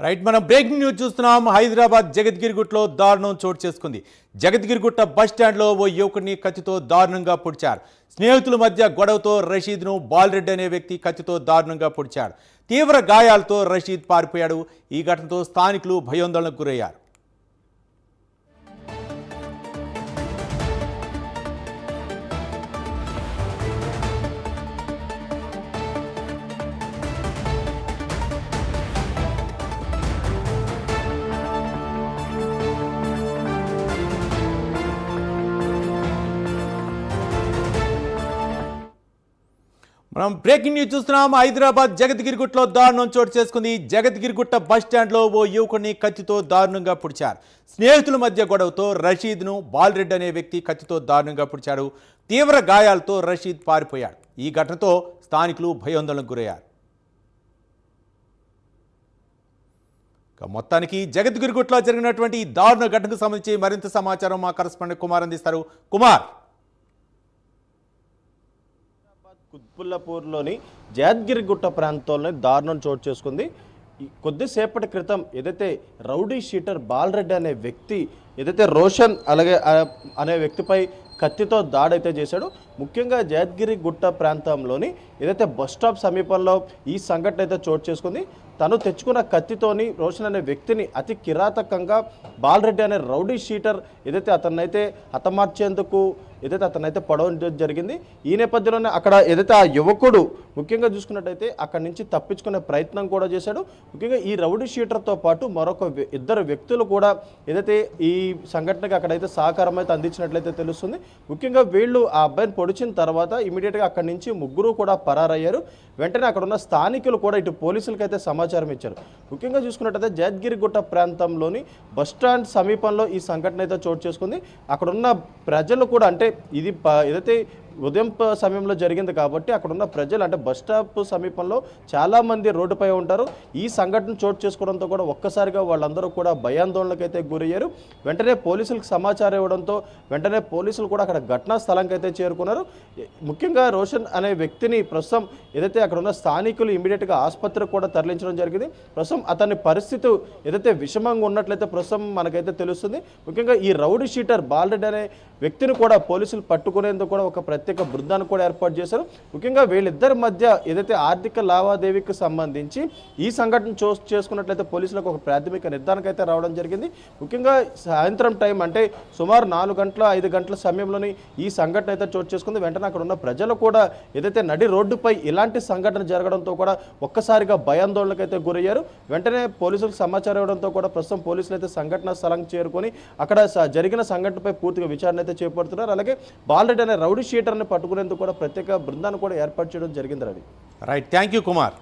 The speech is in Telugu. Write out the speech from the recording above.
రైట్ మనం బ్రేకింగ్ న్యూస్ చూస్తున్నాం. హైదరాబాద్ జగద్గిరిగుట్లో దారుణం చోటు చేసుకుంది. జగద్గిరిగుట్ట బస్ స్టాండ్లో ఓ యువకుడిని కత్తితో దారుణంగా పొడిచారు. స్నేహితుల మధ్య గొడవతో రషీద్ను బాలరెడ్డి అనే వ్యక్తి కత్తితో దారుణంగా పొడిచాడు. తీవ్ర గాయాలతో రషీద్ పారిపోయాడు. ఈ ఘటనతో స్థానికులు భయోందోళనకు గురయ్యారు. మనం బ్రేకింగ్ న్యూస్ చూస్తున్నాం. హైదరాబాద్ జగద్గిరిగుట్టలో దారుణం చోటు చేసుకుంది. జగద్గిరిగుట్ట బస్ స్టాండ్లో ఓ యువకుడిని కత్తితో దారుణంగా పొడిచారు. స్నేహితుల మధ్య గొడవతో రషీద్ను బాలరెడ్డి అనే వ్యక్తి కత్తితో దారుణంగా పొడిచాడు. తీవ్ర గాయాలతో రషీద్ పారిపోయాడు. ఈ ఘటనతో స్థానికులు భయోందోళనకు గురయ్యారు. మొత్తానికి జగద్గిరిగుట్లో జరిగినటువంటి ఈ దారుణ ఘటనకు సంబంధించి మరింత సమాచారం మా కరస్పాండెంట్ కుమార్ అందిస్తారు. కుమార్. కుత్బుల్లాపూర్లోని జాద్గిరిగుట్ట ప్రాంతంలో దారుణం చోటు చేసుకుంది. కొద్దిసేపటి క్రితం ఏదైతే రౌడీ షీటర్ బాలరెడ్డి అనే వ్యక్తి ఏదైతే రోషన్ అలాగే అనే వ్యక్తిపై కత్తితో దాడైతే చేశాడు ముఖ్యంగా జయద్గిరి గుట్ట ప్రాంతంలోని ఏదైతే బస్ స్టాప్ సమీపంలో ఈ సంఘటన అయితే చోటు చేసుకుంది. తను తెచ్చుకున్న కత్తితోని రోషన్ అనే వ్యక్తిని అతి కిరాతకంగా బాలరెడ్డి అనే రౌడీ షీటర్ ఏదైతే అతన్నైతే హతమార్చేందుకు ఏదైతే అతనైతే పడవడం జరిగింది ఈ నేపథ్యంలోనే అక్కడ ఏదైతే ఆ యువకుడు ముఖ్యంగా చూసుకున్నట్టయితే అక్కడి నుంచి తప్పించుకునే ప్రయత్నం కూడా చేశాడు. ముఖ్యంగా ఈ రౌడీ షీటర్తో పాటు మరొక ఇద్దరు వ్యక్తులు కూడా ఏదైతే ఈ సంఘటనకి అక్కడైతే సహకారం అయితే అందించినట్లయితే తెలుస్తుంది. ముఖ్యంగా వీళ్ళు ఆ అబ్బాయిని పొడిచిన తర్వాత ఇమీడియట్గా అక్కడి నుంచి ముగ్గురు కూడా పరారయ్యారు. వెంటనే అక్కడ ఉన్న స్థానికులు కూడా ఇటు పోలీసులకైతే అయితే సమాచారం ఇచ్చారు. ముఖ్యంగా చూసుకున్నట్టయితే జయద్గిరిగుట్ట ప్రాంతంలోని బస్టాండ్ సమీపంలో ఈ సంఘటన అయితే చోటు చేసుకుంది. అక్కడున్న ప్రజలు కూడా అంటే ఇది ఏదైతే ఉదయం సమయంలో జరిగింది కాబట్టి అక్కడ ఉన్న ప్రజలు అంటే బస్ స్టాప్ సమీపంలో చాలామంది రోడ్డుపై ఉంటారు. ఈ సంఘటన చోటు చేసుకోవడంతో కూడా ఒక్కసారిగా వాళ్ళందరూ కూడా భయాందోళనకు అయితే గురయ్యారు. వెంటనే పోలీసులకు సమాచారం ఇవ్వడంతో వెంటనే పోలీసులు కూడా అక్కడ ఘటనా స్థలంకి అయితే చేరుకున్నారు. ముఖ్యంగా రోషన్ అనే వ్యక్తిని ప్రస్తుతం ఏదైతే అక్కడ ఉన్న స్థానికులు ఇమీడియట్గా ఆసుపత్రికి కూడా తరలించడం జరిగింది. ప్రస్తుతం అతని పరిస్థితి ఏదైతే విషమంగా ఉన్నట్లయితే ప్రస్తుతం మనకైతే తెలుస్తుంది. ముఖ్యంగా ఈ రౌడీ షీటర్ బాలరెడ్డి అనే వ్యక్తిని కూడా పోలీసులు పట్టుకునేందుకు కూడా ఒక ప్రత్యేక బృందాన్ని కూడా ఏర్పాటు చేశారు. ముఖ్యంగా వీళ్ళిద్దరి మధ్య ఏదైతే ఆర్థిక లావాదేవీకి సంబంధించి ఈ సంఘటన చూ చేసుకున్నట్లయితే పోలీసులకు ఒక ప్రాథమిక నిర్ధారణకు అయితే రావడం జరిగింది. ముఖ్యంగా సాయంత్రం టైం అంటే సుమారు నాలుగు గంటల ఐదు గంటల సమయంలోని ఈ సంఘటన అయితే చోటు చేసుకుంది. వెంటనే అక్కడ ఉన్న ప్రజలు కూడా ఏదైతే నడి రోడ్డుపై ఇలాంటి సంఘటన జరగడంతో కూడా ఒక్కసారిగా భయాందోళనకు అయితే గురయ్యారు. వెంటనే పోలీసులకు సమాచారం ఇవ్వడంతో కూడా ప్రస్తుతం పోలీసులు అయితే సంఘటన స్థలం చేరుకొని అక్కడ జరిగిన సంఘటనపై పూర్తిగా విచారణ అయితే చేపడుతున్నారు. అలాగే బాలరెడ్డి అనే రౌడీ షీటర్ని పట్టుకునేందుకు కూడా ప్రత్యేక బృందాన్ని కూడా ఏర్పాటు చేయడం జరిగింది Ravi. Right thank you Kumar